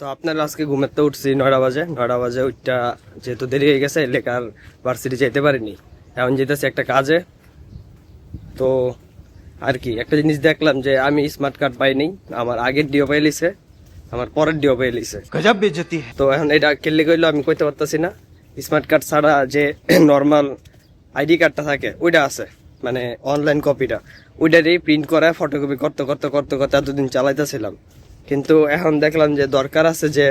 তো আপনার আজকে ঘুমেতে উঠছি নয়টা বাজে। নয়টা বাজে ওইটা যেহেতু দেরি হয়ে গেছে লেখার ভার্সিটি যেতে পারিনি। এখন যেতেছি একটা কাজে। তো আর কি একটা জিনিস দেখলাম যে আমি স্মার্ট কার্ড পাইনি আমার আগের ডিও পাই লিছে আমার পরের ডিও পাই লিছে গজব বেজতি। তো এখন এটা কেলে কইলো আমি কইতে পারতাছি না। স্মার্ট কার্ড ছাড়া যে নর্মাল আইডি কার্ডটা থাকে ওইটা আছে। মানে অনলাইন কপিটা ওইটারই প্রিন্ট করা ফটোকপি করতে করতে করতে করতে এতদিন চালাইতেছিলাম। কিন্তু এখন দেখলাম যে দরকার আছে যে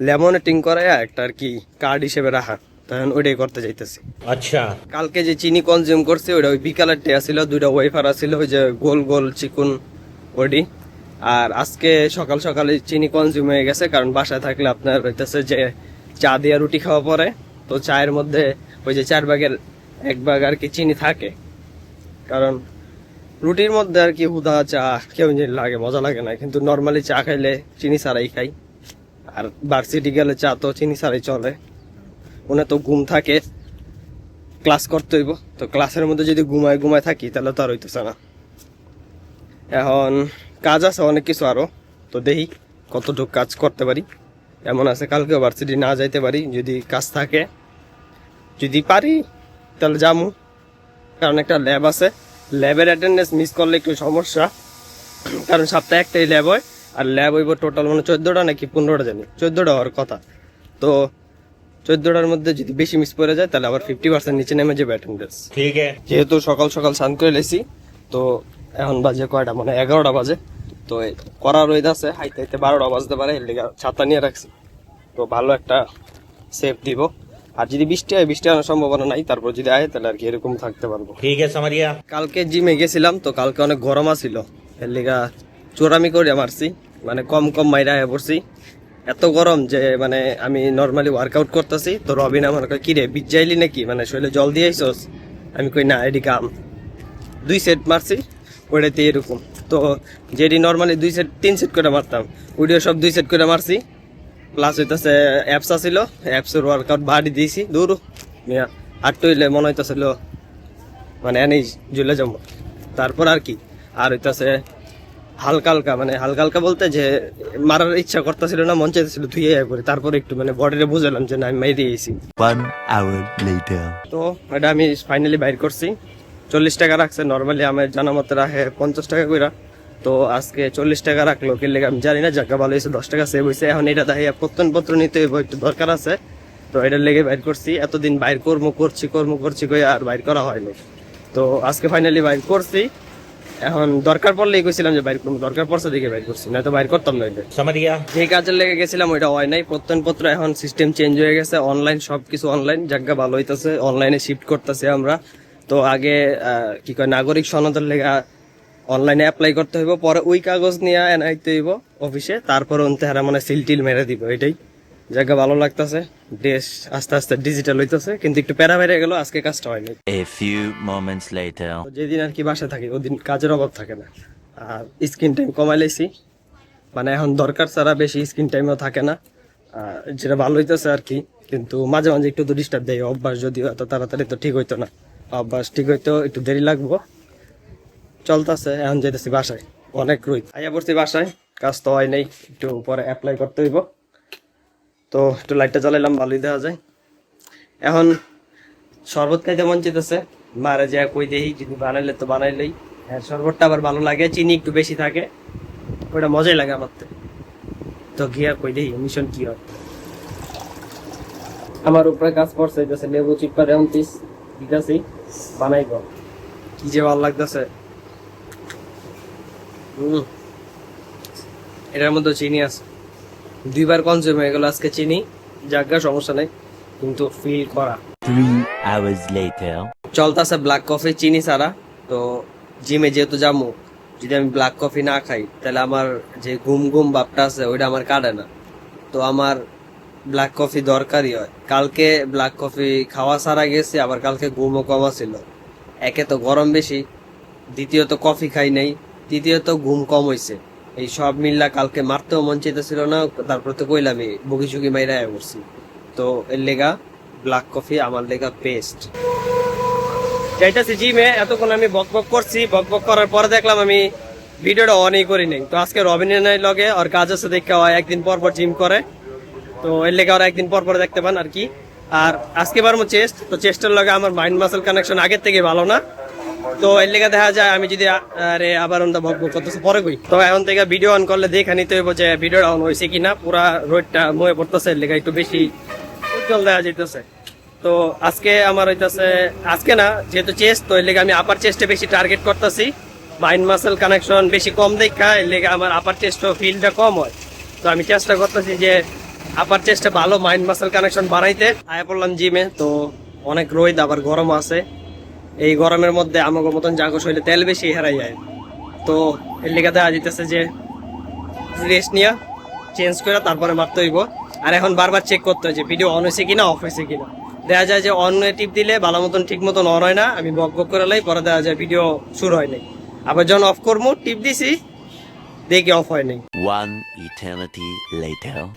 লেমনেটিং করাইয়া একটা আর কি কার্ড হিসেবে রাখা। তখন ওইটাই করতে যাইতেছি। আচ্ছা। কালকে যে চিনি কনজিউম করছে ওইটা ওই বিকালের টেয়া ছিল দুইটা ওয়েফার আছিল ওই যে গোল গোল চিকুন ওডি আর আজকে সকাল সকালে চিনি কনজিউম হয়ে গেছে কারণ বাসায় থাকলে আপনার হইতেছে যে চা দিয়ে রুটি খাওয়া পরে। তো চায়ের মধ্যে ওই যে চার ভাগের এক ভাগ আর কি চিনি থাকে। কারণ রুটির মধ্যে আর কি হুদা চা, কেউ লাগে, মজা লাগে না। কিন্তু নর্মালি চা খাইলে চিনি ছাড়াই খাই। আর ভার্সিটি গেলে চা তো চিনি ছাড়াই চলে। ওনে তো ঘুম থাকে। ক্লাস করতে হইব। তো ক্লাসের মধ্যে যদি ঘুমায় ঘুমায় থাকি, তাহলে তো আর হইতেছে না। এখন কাজ আছে অনেক কিছু আরও তো দেখি কতটুকু কাজ করতে পারি। এমন আছে কালকে ভার্সিটি না যাইতে পারি। যদি কাজ থাকে, যদি পারি, তাহলে যামু। কারণ একটা ল্যাব আছে। ল্যাবের অ্যাটেন্ডেন্স মিস করলে একটু সমস্যা। কারণ সপ্তাহে একটাই ল্যাব হয় আর ল্যাব হইব টোটাল মানে চোদ্দোটা নাকি পনেরোটা জানি চোদ্দোটা হওয়ার কথা। তো চোদ্দোটার মধ্যে যদি বেশি মিস পড়ে যায় তাহলে আবার ফিফটি পার্সেন্ট নিচে নেমে যাবে অ্যাটেন্ডেন্স ঠিক আছে। যেহেতু সকাল সকাল স্নান করে লেছি তো এখন বাজে কয়টা? মানে এগারোটা বাজে। তো করা রোদ আছে হাইতে হাইতে বারোটা বাজতে পারে এর ছাতা নিয়ে রাখছি। তো ভালো একটা সেফ দিব। আর যদি বৃষ্টি হয় বৃষ্টি হওয়ার সম্ভাবনা নাই তারপর যদি আয় তাহলে আর কি এরকম থাকতে পারব। ঠিক আছে মারিয়া। কালকে জিমে গেছিলাম তো কালকে অনেক গরম আসিল এর লিগা চোরামি করে মারছি মানে কম কম মাইরা হয়ে পড়ছি। এত গরম যে মানে আমি নর্মালি ওয়ার্কআউট করতেছি তো রবিন আমার কয় কিরে বিজ্জাইলি নাকি? মানে শরীরে জল দিয়ে আইসোস? আমি কই না এটি কাম দুই সেট মারছি ওইটাতে এরকম। তো যেটি নর্মালি দুই সেট তিন সেট করে মারতাম ওইটা সব দুই সেট করে মারছি। প্লাস হইতেছে অ্যাপস আছিল অ্যাপসের ওয়ার্কআউট বাড়ি দিয়েছি দূর। মিয়া আটটু হইলে মনে হইতেছিল মানে এনেই ঝুলে যাব। তারপর আর কি আর হইতাছে হালকা হালকা মানে হালকা হালকা বলতে যে মারার ইচ্ছা করতেছিল না মন চাইতেছিল ধুয়ে করে। তারপর একটু মানে বডিরে বুঝলাম যে না আমি মাই দিয়েছি One তো এটা আমি ফাইনালি বাইর করছি। চল্লিশ টাকা রাখছে নর্মালি আমার জানা মতে রাখে পঞ্চাশ টাকা কইরা। তো আজকে চল্লিশ টাকা রাখল কিনলে আমি জানি না জায়গা ভালো হয়েছে দশ টাকা সেভ হয়েছে। এখন এটা দেখা প্রত্যন পত্র নিতে একটু দরকার আছে। তো এটার লেগে বাইর করছি এতদিন বাইর কর্ম করছি কর্ম করছি কই আর বাইর করা হয়নি। তো আজকে ফাইনালি বাইর করছি। এখন দরকার পড়লে গেছিলাম যে বাইর কর্ম দরকার পড়ছে দিকে বাইর করছি না তো বাইর করতাম না এটা যে কাজের লেগে গেছিলাম ওইটা হয় নাই। প্রত্যন পত্র এখন সিস্টেম চেঞ্জ হয়ে গেছে অনলাইন সবকিছু অনলাইন জায়গা ভালো হইতেছে অনলাইনে শিফট করতেছে আমরা। তো আগে কি কয় নাগরিক সনদের লেগে অনলাইনে অ্যাপ্লাই করতে হইব পরে ওই কাগজ নিয়ে এনাইতে হইব অফিসে তারপর অন্তে হারা মানে সিল টিল মেরে দিব এটাই। জায়গা ভালো লাগতেছে দেশ আস্তে আস্তে ডিজিটাল হইতেছে কিন্তু একটু প্যারা বেড়ে গেল আজকে কাজটা হয়নি। Few moments later. তো যেদিন আর কি বাসায় থাকি ওদিন কাজের অভাব থাকে না। আর স্ক্রিন টাইম কমাই লাইছি মানে এখন দরকার ছাড়া বেশি স্ক্রিন টাইমও থাকে না। আর যেটা ভালো হইতেছে আর কি কিন্তু মাঝে মাঝে একটু তো ডিস্টার্ব দেয় অভ্যাস যদিও এত তাড়াতাড়ি তো ঠিক হইতো না। অভ্যাস ঠিক হইতো একটু দেরি লাগবো। চলতেছে, এখন যেতেছি বাসায়। অনেক রুই আইয়া পড়ছি বাসায়, কাজ তো হয় নাই, একটু পরে অ্যাপ্লাই করতে হইব। তো একটু লাইটটা জ্বালাইলাম, ভালোই দেওয়া যায়। এখন শরবত খাইতে মন চেতেছে মারা যায় কই দেই, যদি বানাইলে তো বানাইলেই। হ্যাঁ শরবতটা আবার ভালো লাগে, চিনি একটু বেশি থাকে ওটা মজাই লাগে আমার তো। গিয়া কই দেই মিশন কি হয়? আমার উপরে কাজ করছে লেবু চিপা রেউন পিস দিতেছি, বানাইব। কি যে ভালো লাগতেছে। এটার মধ্যে চিনি আছে। দুইবার কনজিউম হয়ে গেল আজকে চিনি। জাগা সমস্যা নেই। কিন্তু ফিল করা। Three hours later. চলতেছে ব্ল্যাক কফি চিনি ছাড়া। তো জিমে যেহেতু যাব যদি আমি ব্ল্যাক কফি না খাই তাহলে আমার যে ঘুম ঘুম ভাবটা আছে ওইটা আমার কাটে না। তো আমার ব্ল্যাক কফি দরকারই হয়। কালকে ব্ল্যাক কফি খাওয়া ছাড়া গেছি আবার কালকে ঘুমও কমা ছিল একে তো গরম বেশি দ্বিতীয়ত কফি খাই নাই। তৃতীয়ত ঘুম কম হইছে। এই সব মিল্লা কালকে মারতেও মন চাইতেছিল না, তারপর তো কইলামই বুকি চুকি মাইরা পড়ছি। তো এর লেগা ব্ল্যাক কফি আমার লেগা বেস্ট যাইতাছি জিমে এতক্ষণ আমি বক বক করছি, বক বক করার পরে দেখলাম আমি ভিডিওটা অনই করি নাই। তো আজকে রবিনের লগে ওর কাজ আছে দেখে হয় একদিন পর পর জিম করে। তো এর লেগে ওরা একদিন পর পর দেখতে পান আর কি। আর আজকে বারমো চেস্ট তো চেস্টের লগে আমার মাইন্ড মাসেল কানেকশন আগের থেকে ভালো না। তো এর লেগে দেখা যায় আমি যদি আরে আবার ওনটা ভগ করতেছে, পরে কই? তো এখন থেকে ভিডিও অন করলে দেখে নিতে হইব যে ভিডিওটা অন হয়েছে কিনা, পুরা রোডটা ময়ে পড়তেছে, এর লেগে একটু বেশি উজ্জ্বল দেখা যাইতেছে। তো আজকে আমার হইতাছে, আজকে না, যেহেতু চেস্ট তো এর লেগে আমি আপার চেস্টে বেশি টার্গেট করতেছি। মাইন্ড মাসেল কানেকশন বেশি কম দেখা, এর লেগে আমার আপার চেস্ট ফিলটা কম হয়। তো আমি চেষ্টা করতেছি যে আপার চেস্টে ভালো মাইন্ড মাসেল কানেকশন বানাইতে আয়া পড়লাম জিমে তো অনেক রোদ, আবার গরম আছে। এই গরমের মধ্যে আমাকে মতন জাগো শরীরে তেল বেশি হেরাই যায়। তো এর লেগে দেখা যেতেছে যে রেস্ট নিয়ে চেঞ্জ করে তারপরে মারতে হইব। আর এখন বারবার চেক করতে হয় যে ভিডিও অন হয়েছে কিনা অফ হয়েছে কিনা। দেখা যায় যে অন টিপ দিলে ভালো মতন ঠিক মতন অন হয় না আমি বক বক করে লাই পরে দেখা যায় ভিডিও শুরু হয় নাই। আবার যখন অফ করব টিপ দিছি দেখি অফ হয় নাই।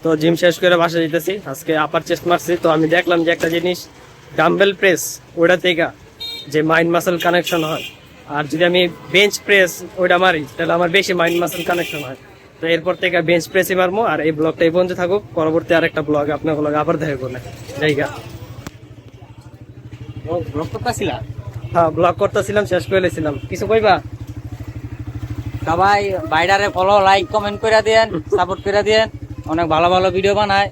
তো জিম শেষ করে বাসা যেতেছি আজকে আপার চেস্ট মারছি। তো আমি দেখলাম যে একটা জিনিস ডাম্বেল প্রেস ওটা থেকে যে মাইন্ড মাসেল কানেকশন হয়। আর যদি আমি বেঞ্চ প্রেস ওইটা মারি তাহলে আমার বেশি মাইন্ড মাসেল কানেকশন হয়। তো এরপর থেকে বেঞ্চ প্রেসই মারবো আর এই ব্লগটা এই পর্যন্ত থাকুক। পরবর্তী আরেকটা ব্লগ আপনার ব্লগ আবার দেখা করলে জায়গা। ব্লগ করতেছিলা? হ্যাঁ ব্লগ করতেছিলাম শেষ করে লেছিলাম। কিছু কইবা? সবাই বাইডারে ফলো লাইক কমেন্ট করে দেন সাপোর্ট করে দেন অনেক ভালো ভালো ভিডিও বানায়।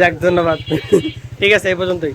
যাক ধন্যবাদ। ঠিক আছে এই পর্যন্তই।